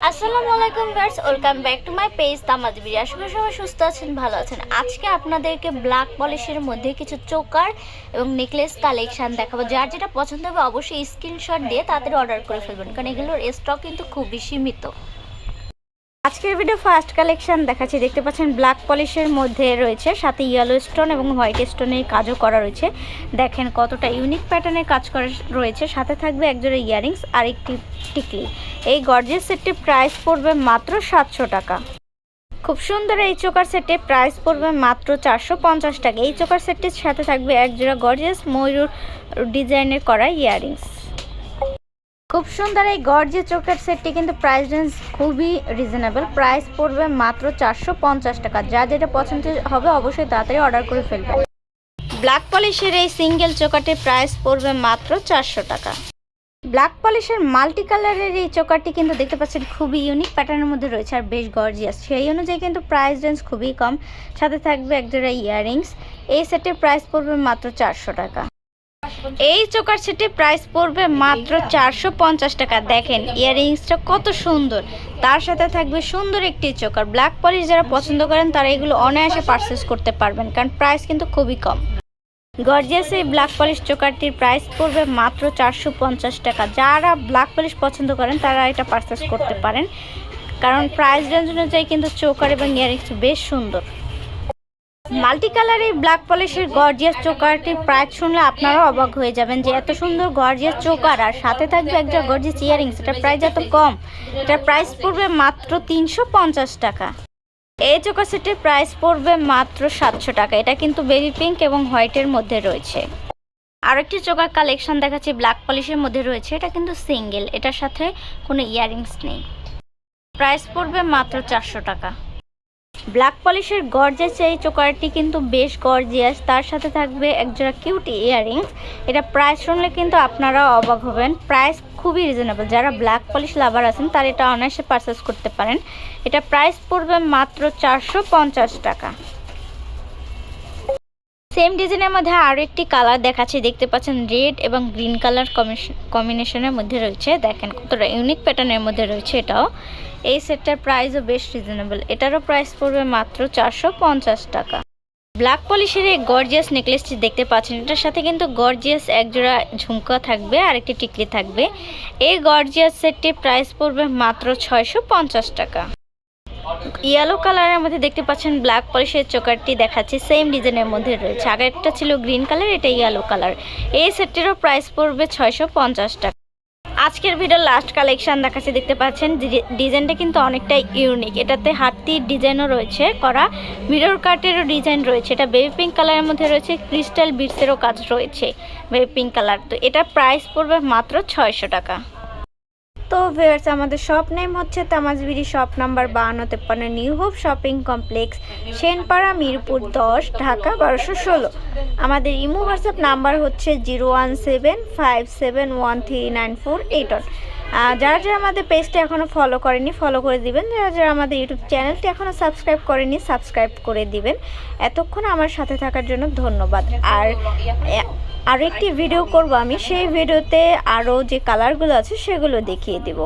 আসসালামু আলাইকুম girls welcome back to my page তামাজ বিড়ি আশা করি সবাই সুস্থ আছেন, ভালো আছেন। আজকে আপনাদেরকে ব্ল্যাক পলিশের মধ্যে কিছু চোকার এবং নেকলেস কালেকশন দেখাবো। যার যেটা পছন্দ হবে অবশ্যই স্ক্রিনশট দিয়ে তাদের অর্ডার করে ফেলবেন, কারণ এগুলোর স্টক কিন্তু খুবই সীমিত। আজকের ভিডিও ফার্স্ট কালেকশন দেখাচ্ছি। দেখতে পাচ্ছেন ব্ল্যাক পলিশের মধ্যে রয়েছে, সাথে ইয়েলো স্টোন এবং হোয়াইট স্টোনের কাজও করা রয়েছে। দেখেন কতটা ইউনিক প্যাটার্নের কাজ করা রয়েছে। সাথে থাকবে একজোড়া ইয়ারিংস আর একটি টিকলি। এই গর্জেস সেটটির প্রাইস পড়বে মাত্র সাতশো টাকা। খুব সুন্দর এই চোকার সেটে প্রাইস পড়বে মাত্র চারশো পঞ্চাশ টাকা। এই চোকার সেটটির সাথে থাকবে একজোড়া গর্জিয়াস ময়ূর ডিজাইনের করা ইয়ারিংস খুব সুন্দর এই গর্জে চোখের সেটটি কিন্তু প্রাইস রেঞ্জ খুবই রিজনেবল প্রাইস পড়বে মাত্র চারশো পঞ্চাশ টাকা। যা যেটা পছন্দ হবে অবশ্যই তাড়াতাড়ি অর্ডার করে ফেলবে। ব্ল্যাক পলিশের এই সিঙ্গেল চোকাটির প্রাইস পড়বে মাত্র চারশো টাকা। ব্ল্যাক পলিশের মাল্টি কালারের এই চোকারটি কিন্তু দেখতে পাচ্ছেন খুবই ইউনিক প্যাটার্নের মধ্যে রয়েছে আর বেশ গর্জিয়াস সেই অনুযায়ী কিন্তু প্রাইস রেঞ্জ খুবই কম। সাথে থাকবে একজোড়া ইয়াররিংস এই সেটের প্রাইস পড়বে মাত্র চারশো টাকা। এই চোকার সেটের প্রাইস পড়বে মাত্র চারশো পঞ্চাশ টাকা। দেখেন ইয়াররিংসটা কত সুন্দর। তার সাথে থাকবে সুন্দর একটি চোকার। ব্ল্যাক পলিশ যারা পছন্দ করেন, তারা এগুলো অনায়াসে পারচেস করতে পারবেন, কারণ প্রাইস কিন্তু খুবই কম। গর্জিয়াস এই ব্ল্যাক পলিশ চোকারটির প্রাইস পড়বে মাত্র চারশো পঞ্চাশ টাকা। যারা ব্ল্যাক পলিশ পছন্দ করেন, তারা এটা পারচেস করতে পারেন। কারণ প্রাইস রেঞ্জ অনুযায়ী কিন্তু চোকার এবং ইয়ারিংস বেশ সুন্দর। মাল্টি কালার এই ব্ল্যাক পলিশের গর্জিয়াস চোকারটি প্রাইস শুনলে আপনারাও অবাক হয়ে যাবেন যে এত সুন্দর গর্জিয়াস চোকার আর সাথে থাকবে একটা গর্জিয়াস ইয়ারিংস এটার প্রাইস এত কম। এটার প্রাইস পড়বে মাত্র তিনশো পঞ্চাশ টাকা। এই চোকার সেটের প্রাইস পড়বে মাত্র সাতশো টাকা। এটা কিন্তু বেবি পিঙ্ক এবং হোয়াইটের মধ্যে রয়েছে। আরেকটি চোকার কালেকশন দেখাচ্ছি, ব্ল্যাক পলিশের মধ্যে রয়েছে। এটা কিন্তু সিঙ্গেল। এটার সাথে কোনো ইয়ারিংস নেই। প্রাইস পড়বে মাত্র চারশো টাকা। ব্ল্যাক পলিশের গর্জেস এই চোকারটি কিন্তু বেশ গর্জিয়াস। তার সাথে থাকবে একজোড়া কিউট ইয়াররিংস। এটা প্রাইস শুনলে কিন্তু আপনারা অবাক হবেন। প্রাইস খুবই রিজনেবল যারা ব্ল্যাক পলিশ লাভার আছেন, তারা এটা অনায়াসে পারচেস করতে পারেন। এটা প্রাইস পড়বে মাত্র চারশো পঞ্চাশ টাকা। সেম ডিজাইনের মধ্যে আরও একটি কালার দেখাচ্ছি। দেখতে পাচ্ছেন রেড এবং গ্রিন কালার কম্বিনেশনের মধ্যে রয়েছে। দেখেন কতটা ইউনিক প্যাটার্নের মধ্যে রয়েছে এটাও। এই সেটটার প্রাইসও বেশ রিজনেবল এটারও প্রাইস পড়বে মাত্র চারশো পঞ্চাশ টাকা। ব্ল্যাক পলিশের এই গর্জিয়াস নেকলেসটি দেখতে পাচ্ছেন। এটার সাথে কিন্তু গর্জিয়াস একজোড়া ঝুমকা থাকবে আর একটি টিকলি থাকবে। এই গর্জিয়াস সেটটির প্রাইস পড়বে মাত্র ছয়শো পঞ্চাশ টাকা। ইয়েলো কালারের মধ্যে দেখতে পাচ্ছেন ব্ল্যাক পলিশের চোকারটি দেখাচ্ছি সেম ডিজাইনের মধ্যে রয়েছে। আগেরটা ছিল গ্রিন কালার এটা ইয়েলো কালার এই সেটটিরও প্রাইস পড়বে ছয়শো পঞ্চাশ টাকা। আজকের ভিডিও লাস্ট কালেকশন দেখাচ্ছি, দেখতে পাচ্ছেন ডিজাইনটা কিন্তু অনেকটাই ইউনিক এটাতে হাতির ডিজাইনও রয়েছে করা মিরর কাটেরও ডিজাইন রয়েছে। এটা বেবি পিঙ্ক কালারের মধ্যে রয়েছে ক্রিস্টাল বিটসেরও কাজ রয়েছে বেবি পিঙ্ক কালার তো এটা প্রাইস পড়বে মাত্র ছয়শো টাকা। তো ভিউয়ার্স, আমাদের শপ নেম হচ্ছে তামাজবিড়ি শপ নাম্বার বাহান্ন তেপ্পান্ন new hope shopping complex, Senpara, Mirpur দশ, ঢাকা বারোশো ষোলো। আমাদের ইমো হোয়াটসঅ্যাপ নাম্বার হচ্ছে zero one seven five seven one three nine four eight one. যারা যারা আমাদের পেজটা এখনও ফলো করেনি ফলো করে দিবেন। যারা যারা আমাদের ইউটিউব চ্যানেলটি এখনও সাবস্ক্রাইব করেনি সাবস্ক্রাইব করে দিবেন। এতক্ষণ আমার সাথে থাকার জন্য ধন্যবাদ। আর আরও একটি ভিডিও করব আমি। সেই ভিডিওতে আরও যে কালারগুলো আছে সেগুলো দেখিয়ে দেব।